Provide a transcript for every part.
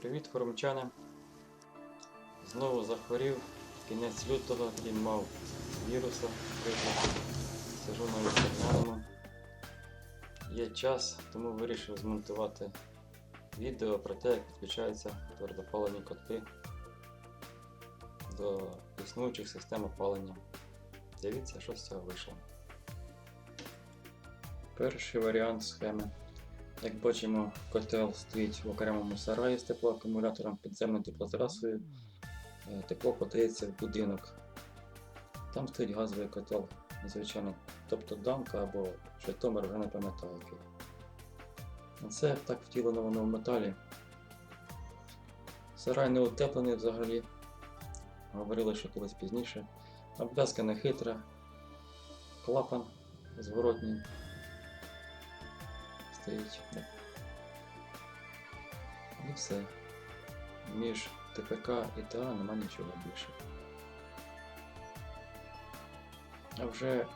Привіт, хоромчани! Знову захворів кінець лютого і мав віруса. Сижу на лікарняному. Є час, тому вирішив змонтувати відео про те, як підключаються твердопалені котки до існуючих систем опалення. Дивіться, що з цього вийшло. Перший варіант схеми. Як бачимо, котел стоїть в окремому сараї з теплоакумулятором, підземною теплотрасою. Е, Тепло подається в будинок. Там стоїть газовий котел, звичайно, тобто дамка або Житомир, вже не пам'ятаю який. Це так втілено воно в металі. Сарай не утеплений взагалі. Говорили, що колись пізніше. Обв'язка не хитра. Клапан зворотній стоїть. І все. Між ТПК і ТА нема нічого більше. А вже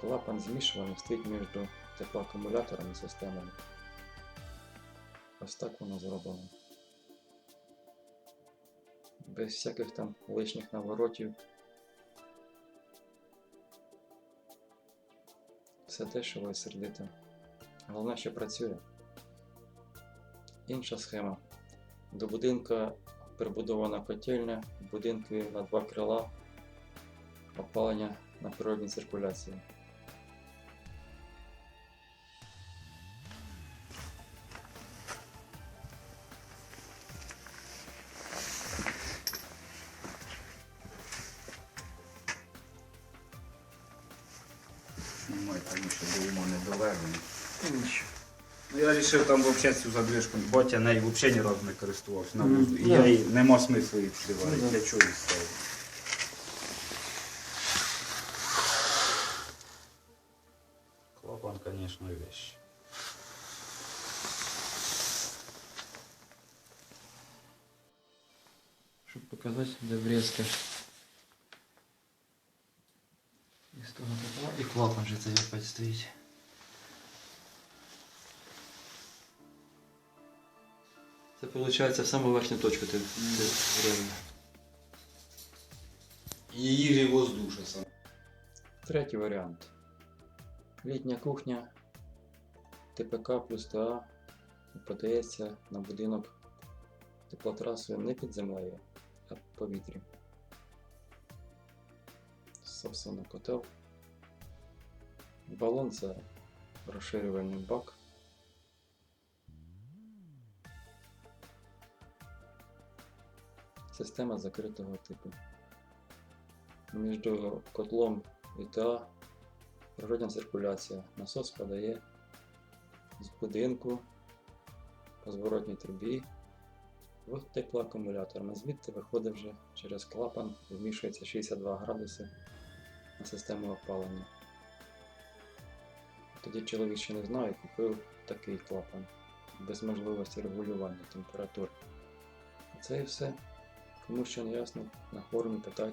клапан змішуваний стоїть між теплоакумулятором і системами. Ось так воно зроблено. Без всяких там лишніх наворотів. Все що ви сердите. Головне, що працює. Інша схема. До будинку прибудована котельня, в будинку на два крила опалення на природній циркуляції. Знімай, тому що до уму не доведено. Нічого. Ну я вирішив там взагалі цю задвижку, Ботя нею взагалі ні разу не користувався на вузу. І Ну. я їй нема смислу її підливати. Ну, да. Для чого її ставити? Клапан, звісно, вещь. Щоб показати, де врізка. І з того тепла. І клапан же цей опять стоїть. Це виходить в саму верхню точку ти ти. Її же воздуша сам. Третій варіант. Літня кухня ТПК плюс ТА подається на будинок теплотрасою не під землею, а в повітрі. Собственно, котел. Балон це розширювальний бак. Система закритого типу. Між котлом і ТА природня циркуляція. Насос подає з будинку по зворотній трубі в теплоакумулятор. Звідти виходить вже через клапан, вмішується 62 градуси на систему опалення. Тоді чоловік ще не знав і купив такий клапан без можливості регулювання температури. Це і все. Кому що не ясно, на форумі питайте.